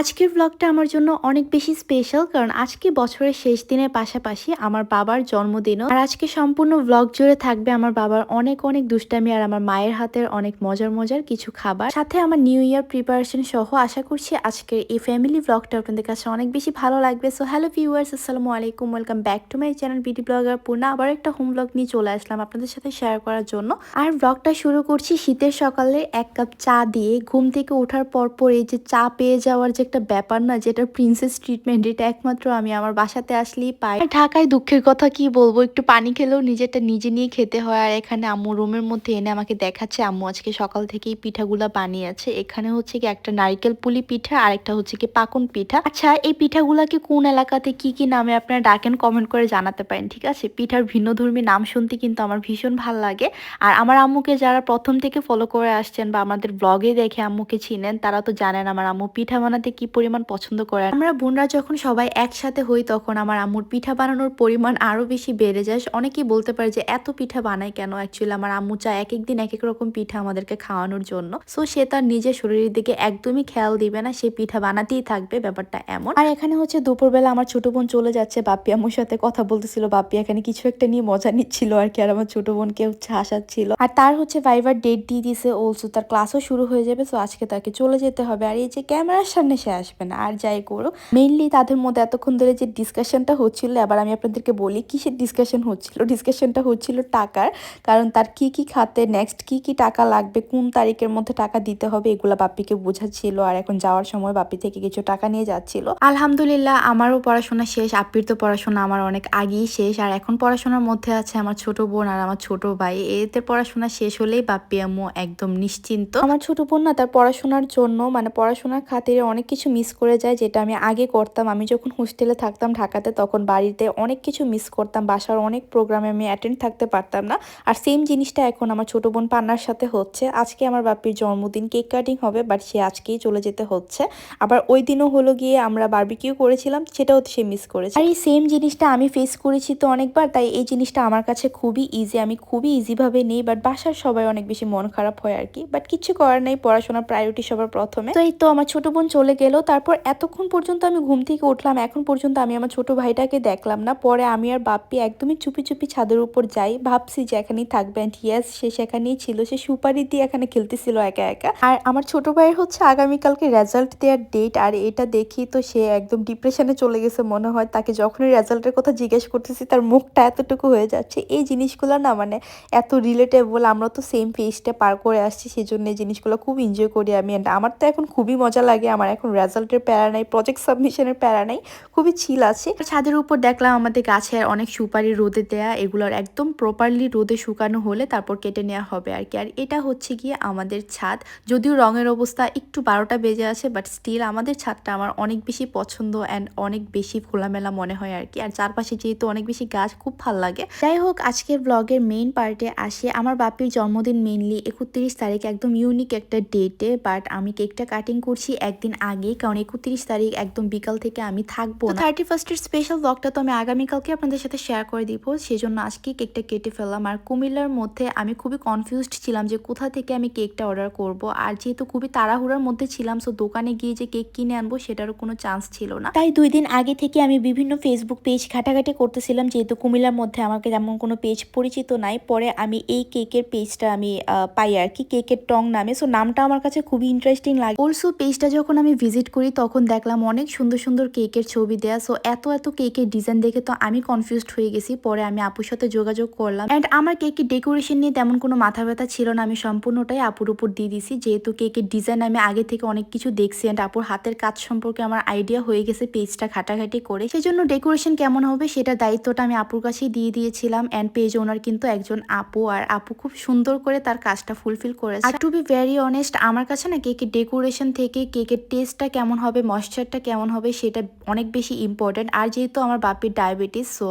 আজকের ব্লগটা আমার জন্য অনেক বেশি স্পেশাল কারণ আজকে বছরের শেষ দিনের পাশাপাশি আমার বাবার জন্মদিনও। আর আজকে সম্পূর্ণ ব্লগ জুড়ে থাকবে আমার বাবার অনেক অনেক দুষ্টামি আর আমার মায়ের হাতের অনেক মজার মজার কিছু খাবার। সাথে আমার নিউ ইয়ার প্রিপারেশন সহ আশা করছি আজকের এই ফ্যামিলি ব্লগটা আপনাদের কাছে অনেক বেশি ভালো লাগবে। সো হ্যালো ভিউয়ার্স আসসালামু আলাইকুম welcome back to my channel BD blogger Purna আবার একটা হোম ব্লগ নিয়ে চলে আসলাম আপনাদের সাথে শেয়ার করার জন্য। আর ব্লগটা শুরু করছি শীতের সকালে এক কাপ চা দিয়ে। ঘুম থেকে ওঠার পর পর এই যে চা পেয়ে যাওয়ার যে একটা ব্যাপার না যেটা প্রিন্সেস ট্রিটমেন্ট এটা একমাত্র আমি আমার বাসাতে আসলেই পাই। ঢাকায় দুঃখের কথা কি বলব? একটু পানি খেলেও নিজেরটা নিজে নিয়ে খেতে হয়। আর এখানে আম্মু রুমের মধ্যে এনে আমাকে দেখাচ্ছে। আম্মু আজকে সকাল থেকেই পিঠাগুলা বানিয়েছে। এখানে হচ্ছে কি একটা নারিকেল পুলি পিঠা আর একটা হচ্ছে কি পাকন পিঠা। আচ্ছা এই পিঠাগুলাকে কোন এলাকাতে কি কি নামে আপনারা ডাকেন কমেন্ট করে জানাতে পারেন, ঠিক আছে? পিঠার ভিন্নধর্মী নাম শুনতে কিন্তু আমার ভীষণ ভালো লাগে। আর আমার আম্মুকে যারা প্রথম থেকে ফলো করে আসছেন বা আমাদের ব্লগে দেখে আম্মুকে চিনেন, তারা তো জানেন আমার আম্মু পিঠা বানাতে কি পরিমাণ পছন্দ করে। আমরা বোনরা যখন সবাই একসাথে হই, তখন আমার আম্মুর পিঠা বানানোর পরিমাণ আরও বেশি বেড়ে যায়। অনেকেই বলতে পারে যে, এত পিঠা বানায় কেন? অ্যাকচুয়ালি আমার আম্মু চায় এক একদিন এক এক রকম পিঠা আমাদেরকে খাওয়ানোর জন্য। সো সে তার নিজের শরীরের দিকে একদমই খেয়াল দিবে না। সে পিঠা বানাতেই থাকবে, ব্যাপারটা এমন। আর এখানে হচ্ছে দুপুরবেলা আমার ছোট বোন চলে যাচ্ছে। বাপ্পি আম্মুর সাথে কথা বলতেছিল। বাপ্পি এখানে কিছু একটা নিয়ে মজা নিচ্ছিল আর কি, আর আমার ছোট বোনকে হচ্ছে হাসাচ্ছিল। আর তার হচ্ছে ভাইবার ডেট দিয়ে দিয়েছে অলসো তার ক্লাসও শুরু হয়ে যাবে। সো আজকে তাকে চলে যেতে হবে। আর এই যে ক্যামেরার সামনে সে আসবে না, আর যাই করো মেইনলি তাদের মধ্যে এতক্ষণ ধরে যে ডিসকাশনটা হচ্ছিল, এবার আমি আপনাদেরকে বলি কিসের ডিসকাশন হচ্ছিল। ডিসকাশনটা হচ্ছিল টাকার, কারণ তার কি কি খাতে নেক্সট কি কি টাকা লাগবে, কোন তারিখের মধ্যে টাকা দিতে হবে, এগুলো বাপ্পিকে বোঝাচ্ছিল, আর এখন যাওয়ার সময় বাপ্পি থেকে কিছু টাকা নিয়ে যাচ্ছিল। আলহামদুলিল্লাহ, আমারও পড়াশোনা শেষ আপ্পির তো পড়াশোনা আমার অনেক আগেই শেষ, আর এখন পড়াশোনার মধ্যে আছে আমার ছোট বোন আর আমার ছোট ভাই। এতে পড়াশোনা শেষ হলেই বাপ্পি আম্মু একদম নিশ্চিন্ত। আমার ছোট বোন না, তার পড়াশোনার জন্য মানে পড়াশোনার খাতিরে অনেক কিছু মিস করে যায় যেটা আমি আগে করতাম। আমি যখন হোস্টেলে থাকতাম ঢাকাতে, তখন বাড়িতে অনেক কিছু মিস করতাম। বাসার অনেক প্রোগ্রামে আমি অ্যাটেন্ড থাকতে পারতাম না। আর সেম জিনিসটা এখন আমার ছোট বোন পান্নার সাথে হচ্ছে। আজকে আমার বাপির জন্মদিন কেক কাটিং হবে বাট সে আজকেই চলে যেতে হচ্ছে। আবার ওই দিনও হলো গিয়ে আমরা বার্বিকিউ করেছিলাম, সেটাও সে মিস করেছে। আর এই সেম জিনিসটা আমি ফেস করেছি তো অনেকবার, তাই এই জিনিসটা আমার কাছে খুবই ইজি আমি খুবই ইজিভাবে নেই বাট বাসার সবাই অনেক বেশি মন খারাপ হয় আর কি। বাট কিছু করার নেই, পড়াশোনার প্রায়োরিটি সবার প্রথমে। তো এই তো আমার ছোট বোন চলে গেল, তারপর এতক্ষণ পর্যন্ত আমি ঘুম থেকে উঠলাম, এখন পর্যন্ত আমি আমার ছোট ভাইটাকে দেখলাম না। পরে আমি আর বাপ্পি একদমই চুপি চুপি ছাদের উপর যাই, ভাবছি যে এখানেই থাকবে। অ্যান্ড ইয়াস সে সেখানেই ছিল, সে সুপারি দিয়ে এখানে খেলতেছিল একা একা। আর আমার ছোট ভাইয়ের হচ্ছে আগামীকালকে রেজাল্ট দেওয়ার ডেট আর এটা দেখি তো সে একদম ডিপ্রেশনে চলে গেছে মনে হয়। তাকে যখনই রেজাল্টের কথা জিজ্ঞেস করতেছি, তার মুখটা এতটুকু হয়ে যাচ্ছে। এই জিনিসগুলো না মানে এত রিলেটেবল আমরা তো সেম ফেজটা পার করে আসছি সেই জন্য এই জিনিসগুলো খুব এনজয় করি আমি। অ্যান্ড আমার তো এখন খুবই মজা লাগে, আমার এখন রেজাল্টের প্যারা নাই প্রজেক্ট সাবমিশনের প্যারা নাই, খুবই চিল আছে। ছাদের উপর দেখলাম আমাদের গাছের অনেক সুপারি রোদে দেয়া, এগুলোর একদম প্রপারলি রোদে শুকানো হলে তারপর কেটে নেওয়া হবে আর কি। আর এটা হচ্ছে গিয়ে আমাদের ছাদ। যদিও রঙের অবস্থা একটু বারোটা বেজে আছে বাট স্টিল আমাদের ছাদটা আমার অনেক বেশি পছন্দ অ্যান্ড অনেক বেশি খোলামেলা মনে হয় আর কি। আর চারপাশে যেহেতু অনেক বেশি গাছ, খুব ভালো লাগে। যাই হোক, আজকের ব্লগের মেইন পার্টে আসি। আমার বাপির জন্মদিন মেইনলি একত্রিশ তারিখ, একদম ইউনিক একটা ডেটে বাট আমি কেকটা কাটিং করছি একদিন আগে। কারণ একত্রিশ তারিখ একদম বিকাল থেকে আমি থাকব থার্টি ফার্স্টের স্পেশাল ব্লগটা তো আমি আগামীকালকে আপনাদের সাথে শেয়ার করে দিব সেজন্য আজকে কেকটা কেটে ফেললাম। আর কুমিল্লার মধ্যে আমি খুবই কনফিউজড ছিলাম যে কোথা থেকে আমি কেকটা অর্ডার করব। আর যেহেতু খুবই তাড়াহুড়ার মধ্যে ছিলাম সো দোকানে গিয়ে যে কেক কিনে আনব সেটারও কোনো চান্স ছিল না। তাই দুই দিন আগে থেকে আমি বিভিন্ন ফেসবুক পেজ ঘাটাঘাটি করতেছিলাম যেহেতু কুমিল্লার মধ্যে আমাকে তেমন কোনো পেজ পরিচিত নাই। পরে আমি এই কেকের পেজটা আমি পাই আর কি কেকের টং নামে। সো নামটা আমার কাছে খুবই ইন্টারেস্টিং লাগে। অলসো পেজটা যখন আমি ভিজিট করি, তখন দেখলাম অনেক সুন্দর সুন্দর কেকের ছবি দেয়া। সো এত এত কেকের ডিজাইন দেখে তো আমি কনফিউজড হয়ে গেছি। পরে আমি আপুর সাথে যোগাযোগ করলাম। অ্যান্ড আমার কেকের ডেকোরেশন নিয়ে তেমন কোনো মাথা ব্যথা ছিল না। আমি সম্পূর্ণটাই আপুর উপর দিয়ে দিছি। যেহেতু কেকের ডিজাইন আমি আগে থেকে অনেক কিছু দেখছি অ্যান্ড আপুর হাতের কাজ সম্পর্কে আমার আইডিয়া হয়ে গেছে পেজটা ঘাটাঘাটি করে। সেই জন্য ডেকোরেশন কেমন হবে সেটা দায়িত্বটা আমি আপুর কাছেই দিয়ে দিয়েছিলাম অ্যান্ড পেজ ওনার কিন্তু একজন আপু। আর আপু খুব সুন্দর করে তার কাজটা ফুলফিল করেছে। আর টু বি ভেরি অনেস্ট আমার কাছে না কেকের ডেকোরেশন থেকে কেকের টেস্টটা কেমন হবে, ময়শ্চারটা কেমন হবে সেটা অনেক বেশি ইম্পর্টেন্ট আর যেহেতু আমার বাপির ডায়াবেটিস সো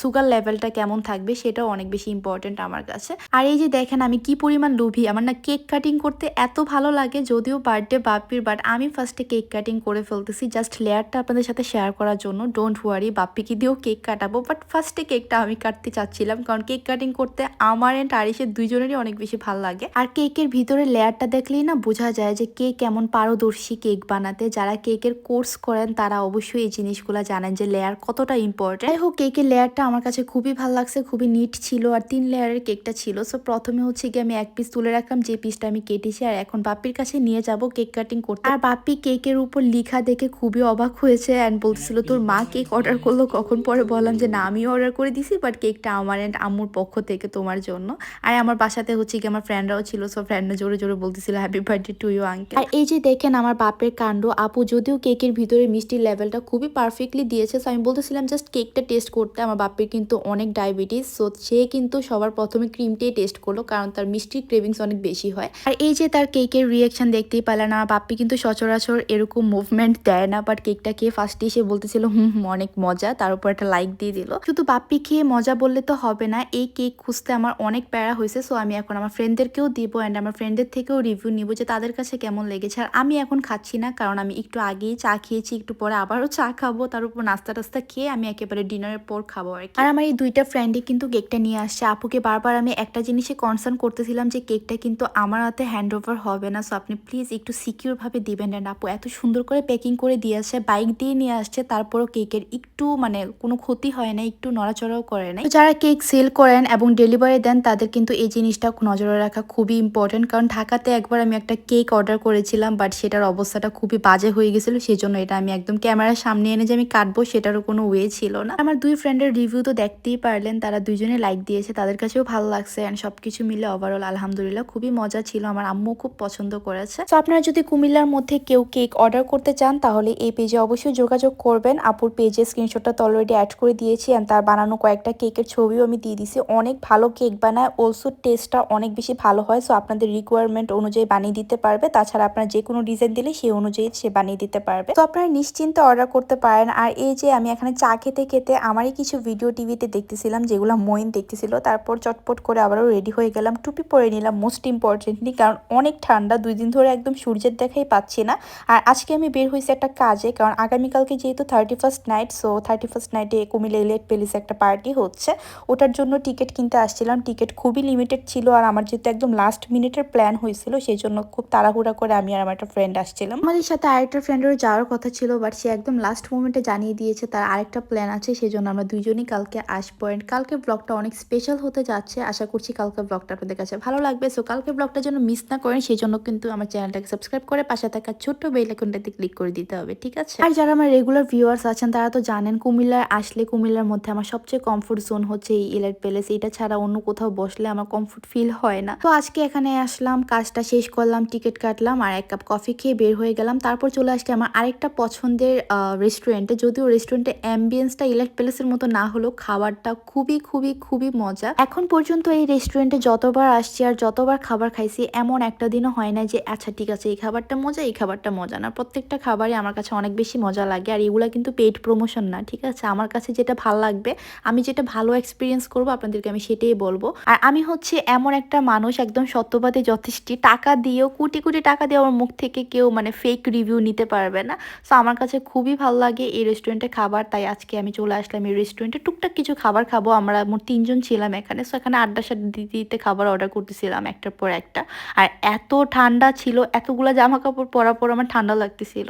সুগার লেভেলটা কেমন থাকবে সেটাও অনেক বেশি ইম্পর্টেন্ট আমার কাছে। আর এই যে দেখেন আমি কি পরিমাণ লোভী, আমার না কেক কাটিং করতে এত ভালো লাগে, যদিও বার্থডে বাপির বাট আমি ফার্স্টে কেক কাটিং করে ফেলতেছি। জাস্ট লেয়ারটা আপনাদের সাথে শেয়ার করার জন্য ডোন্ট ওয়ারি বাপ্পিকে দিয়েও কেক কাটাবো বাট ফার্স্টে কেকটা আমি কাটতে চাচ্ছিলাম, কারণ কেক কাটিং করতে আমার অ্যান্ড আরিসের দুইজনেরই অনেক বেশি ভালো লাগে। আর কেকের ভিতরে লেয়ারটা দেখলেই না বোঝা যায় যে কে কেমন পারদর্শী কেক বানাতে যারা কেকের কোর্স করেন, তারা অবশ্যই এই জিনিসগুলো জানেন যে লেয়ার কতটা ইম্পর্টেন্ট যাই হোক, কেকের লেয়ারটা আমার কাছে খুবই ভালো লাগছে, খুবই নিট ছিল আর তিন লেয়ারের কেকটা ছিল। সো প্রথমে হচ্ছে গিয়ে আমি এক পিস তুলে রাখলাম, যে পিসটা আমি কেটেছি আর এখন বাপ্পির কাছে নিয়ে যাব কেক কাটিং করতে। আর বাপ্পি কেকের উপর লিখা দেখে খুবই অবাক হয়েছে অ্যান্ড বলছিল, তোর মা কেক অর্ডার করল কখন? পরে বললাম যে, না, আমিও অর্ডার করে দিছি বাট কেকটা আমার অ্যান্ড আম্মুর পক্ষ থেকে তোমার জন্য। আর আমার বাসাতে হচ্ছে কি আমার ফ্রেন্ডরাও ছিল সো ফ্রেন্ডরা জোরে জোরে বলতেছিল happy birthday to you uncle আর এই যে দেখেন, আমার বাপের কাণ্ড। আপু যদিও কেকের ভিতরে মিষ্টির লেভেলটা খুবই পারফেক্টলি দিয়েছে সো আমি বলতেছিলাম জাস্ট কেকটা টেস্ট করতে। আমার বাপের কিন্তু অনেক ডায়াবেটিস সো সে কিন্তু সবার প্রথমে ক্রিমটাই টেস্ট করল কারণ তার মিষ্টির ক্রেভিংস অনেক বেশি হয়। আর এই যে তার কেকের রিয়াকশন দেখতেই পেলেন আমার বাপ্পি কিন্তু সচরাচর এরকম মুভমেন্ট দেয় না বাট কেকটা খেয়ে ফার্স্টে সে বলতেছিল হুম হুম, অনেক মজা। তার উপর একটা লাইক দিয়ে দিল। শুধু বাপ্পি খেয়ে মজা বললে তো হবে না এই কেক খুঁজতে আমার অনেক প্যারা হয়েছে সো আমি এখন আমার ফ্রেন্ডদেরকেও দিব অ্যান্ড আমার ফ্রেন্ডদের থেকেও রিভিউ নিব যে তাদের কাছে কেমন লেগেছে। আর আমি এখন খাচ্ছি না। কারণ আমি একটু আগেই চা খেয়েছি একটু পরে আবারও চা খাব। তার উপর নাস্তা টাস্তা খেয়ে আমি একেবারে ডিনারের পর খাব আর আর আমার এই দুইটা ফ্রেন্ডই কিন্তু কেকটা নিয়ে আসছে। আপুকে বারবার আমি একটা জিনিসে কনসার্ন করতেছিলাম যে কেকটা কিন্তু আমার হাতে হ্যান্ড ওভার হবে না। সো আপনি প্লিজ একটু সিকিউরভাবে দিবেন অ্যান্ড আপু। এত সুন্দর করে প্যাকিং করে দিয়ে আসছে বাইক দিয়ে নিয়ে আসছে তারপরও কেকের একটু মানে কোনো ক্ষতি হয় না একটু নড়াচড়াও করে না যারা কেক সেল করেন এবং ডেলিভারি দেন তাদের কিন্তু এই জিনিসটা নজরে রাখা খুবই ইম্পর্টেন্ট কারণ ঢাকাতে একবার আমি একটা কেক অর্ডার করেছিলাম বাট সেটার অবস্থাটা খুবই বাজে হয়ে গেছিল সেই জন্য এটা আমি একদম ক্যামেরার সামনে এনে যে আমি কাটবো সেটারও কোনো ওয়ে ছিল না। আমার দুই ফ্রেন্ডের রিভিউ তো দেখতেই পারলেন, তারা দুইজনে লাইক দিয়েছে, তাদের কাছেও ভালো লাগছে অ্যান্ড সবকিছু মিলে ওভারঅল আলহামদুলিল্লাহ খুবই মজা ছিল, আমার আম্মু খুব পছন্দ করেছে। তো আপনারা যদি কুমিল্লার মধ্যে কেউ কেক অর্ডার করতে চান, তাহলে এই পেজে অবশ্যই যোগাযোগ করবেন। আপুর পেজে স্ক্রিনশটটা তো অলরেডি অ্যাড করে দিয়েছি অ্যান্ড তার বানানো কয়েকটা কেকের ছবিও আমি দিয়ে দিছি। অনেক ভালো কেক বানায় অলসো টেস্টটা অনেক বেশি ভালো হয় সো আপনাদের রিকোয়ারমেন্ট অনুযায়ী বানিয়ে দিতে পারবে। তাছাড়া আপনার যে কোনো ডিজাইন দিলে সেই অনুযায়ী সে বানিয়ে দিতে পারবে। তো আপনারা নিশ্চিন্তে অর্ডার করতে পারেন। আর এই যে আমি এখানে চা খেতে খেতে আমারই কিছু ভিডিও টিভিতে দেখতেছিলাম, যেগুলো মইন দেখতেছিল। তারপর চটপট করে আবারও রেডি হয়ে গেলাম। টুপি পরে নিলাম মোস্ট ইম্পর্টেন্টলি কারণ অনেক ঠান্ডা, দুই দিন ধরে একদম সূর্যের দেখাই পাচ্ছি না। আর আজকে আমি বের হয়েছি একটা কাজে, কারণ আগামীকালকে যেহেতু thirty first night so thirty first নাইটে কুমিল্লা ইলেট প্যালেসে একটা পার্টি হচ্ছে। ওটার জন্য টিকিট কিনতে আসছিলাম। টিকিট খুবই লিমিটেড ছিল, আর আমার যেহেতু একদম লাস্ট মিনিটের প্ল্যান হয়েছিল, সেই জন্য খুব তাড়াহুড়া করে আমি আর আমার একটা ফ্রেন্ড আসছিলাম। আমাদের সাথে আরেকটা ফ্রেন্ডেরও যাওয়ার কথা ছিল বাট সে একদম লাস্ট মোমেন্টে জানিয়ে দিয়েছে তার আরেকটা প্ল্যান আছে সেই জন্য আমরা দুইজনই কালকে আসব অ্যান্ড কালকে ব্লগটা অনেক স্পেশাল হতে যাচ্ছে। আশা করছি কালকে ব্লগটা আপনাদের কাছে ভালো লাগবে। সো কালকে ব্লগটা যেন মিস না করেন সেই জন্য কিন্তু আমার চ্যানেলটাকে সাবস্ক্রাইব করে পাশে থাকা ছোট্ট বেল ক্লিক করে দিতে হবে, ঠিক আছে? আর যারা আমার রেগুলার ভিউয়ার্স আছেন, তারা তো জানেন, কুমিল্লায় আসলে কুমিল্লার মধ্যে আমার সবচেয়ে কমফোর্ট জোন হচ্ছে এই ইলাইট প্যালেস এটা ছাড়া অন্য কোথাও বসলে আমার কমফোর্ট ফিল হয় না। তো আজকে এখানে আসলাম, কাজটা শেষ করলাম টিকিট কাটলাম, আর এক কাপ কফি খেয়ে বের হয়ে গেলাম, তারপর চলে আসছে আমার আরেকটা পছন্দের রেস্টুরেন্টে যদিও রেস্টুরেন্টের অ্যাম্বিয়েন্সটা ইলাইট প্যালেসের মতো না হলেও খাবারটা খুবই খুবই খুবই মজা। এখন পর্যন্ত এই রেস্টুরেন্টে যতবার আসছি আর যতবার খাবার খাইছি, এমন একটা দিনও হয় না যে আচ্ছা ঠিক আছে, এই খাবারটা মজা, এই খাবারটা মজা না। প্রত্যেকটা খাবারই আমার কাছে অনেক বেশি মজা লাগে আর এগুলা কিন্তু পেইড প্রমোশন না, ঠিক আছে? আমার কাছে যেটা ভালো লাগবে, আমি যেটা ভালো এক্সপিরিয়েন্স করব, আপনাদেরকে আমি সেটাই বলব। আর আমি হচ্ছে এমন একটা মানুষ, একদম সত্যবাদী, যথেষ্ট। টাকা দিয়েও, কোটি কোটি টাকা দিয়ে আমার মুখ থেকে কেউ মানে রিভিউ নিতে পারবে না। সো আমার কাছে খুবই ভালো লাগে এই রেস্টুরেন্টে খাবার। তাই আজকে আমি চলে আসলাম এই রেস্টুরেন্টে টুকটাক কিছু খাবার খাব। আমরা মোট তিনজন ছিলাম এখানে। সো এখানে আড্ডা সাড্ডা দিতে দিতে খাবার অর্ডার করতেছিলাম একটার পর একটা। আর এত ঠান্ডা ছিল, এতগুলো জামা কাপড় পরার পর আমার ঠান্ডা লাগতেছিল।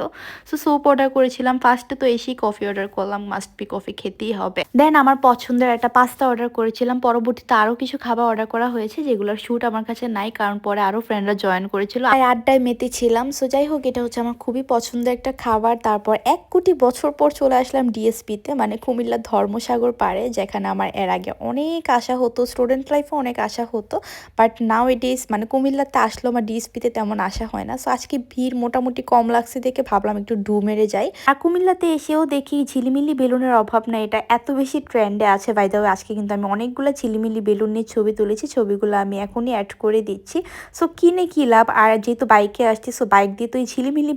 সো সোপ অর্ডার করেছিলাম। ফার্স্টে তো এসেই কফি অর্ডার করলাম। মাস্ট বি কফি খেতেই হবে। দেন আমার পছন্দের একটা পাস্তা অর্ডার করেছিলাম। পরবর্তীতে আরও কিছু খাবার অর্ডার করা হয়েছে, যেগুলোর শ্যুট আমার কাছে নাই। কারণ পরে আরও ফ্রেন্ডরা জয়েন করেছিল। আর আড্ডায় মেতে ছিলাম সো যাই হোক, এটা আমার খুবই পছন্দের একটা খাবার। তারপর এক কোটি বছর পর চলে আসলাম ডিএসপিতে মানে কুমিল্লার ধর্মসাগর পাড়ে, যেখানে আমার এর আগে অনেক আশা হতো স্টুডেন্ট লাইফে অনেক আশা হতো বাট নাও ইট ইজ মানে কুমিল্লাতে আসলো আমার ডিএসপিতে তেমন আশা হয় না। সো আজকে ভিড় মোটামুটি কম লাগছে দেখে ভাবলাম একটু ডু মেরে যাই। আর কুমিল্লাতে এসেও দেখি ঝিলিমিলি বেলুনের অভাব না, এটা এত বেশি ট্রেন্ডে আছে। বাই দ্য আজকে কিন্তু আমি অনেকগুলো ঝিলিমিলি বেলুন নিয়ে ছবি তুলেছি, ছবিগুলো আমি এখনই অ্যাড করে দিচ্ছি। সো কিনে কি লাভ? আর যেহেতু বাইকে আসছি সো বাইক দিয়ে তো এই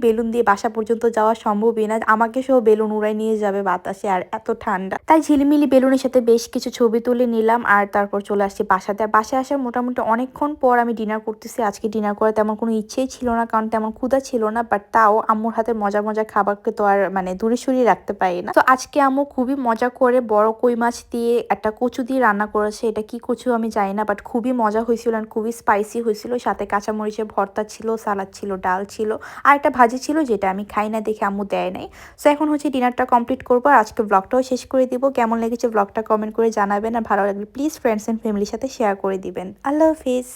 বেলুন দিয়ে বাসা পর্যন্ত যাওয়া সম্ভবই না। আমাকে সহ বেলুন উড়াই নিয়ে যাবে বাতাসে, আর এত ঠান্ডা। তাই ঝিলিমিলি বেলুনের সাথে বেশ কিছু ছবি তুলে নিলাম, আর তারপর চলে আসছি বাসাতে। আর বাসায় আসার মোটামুটি অনেকক্ষণ পর আমি ডিনার করতেছি। আজকে ডিনার করার তেমন কোনো ইচ্ছেই ছিল না, কারণ তেমন ক্ষুধা ছিল না বাট তাও আম্মুর হাতে মজা মজা খাবারকে তো আর মানে দূরে সরিয়ে রাখতে পারি না। তো আজকে আম্মু খুবই মজা করে বড় কই মাছ দিয়ে একটা কচু দিয়ে রান্না করেছে। এটা কি কচু আমি জানি না বাট খুবই মজা হয়েছিল আর খুবই স্পাইসি হয়েছিল। সাথে কাঁচামরিচের ভর্তা ছিল সালাদ ছিল, ডাল ছিল। আর একটা ভাজি ছিল যেটা আমি খাই না দেখে আম্মু দেয় নাই। সো এখন হচ্ছে ডিনারটা কমপ্লিট করব আর আজকে ব্লগটাও শেষ করে দিব। কেমন লেগেছে ব্লগটা কমেন্ট করে জানাবেন আর ভালো লাগলে প্লিজ ফ্রেন্ডস অ্যান্ড ফ্যামিলির সাথে শেয়ার করে দিবেন। আল্লাহ হাফিজ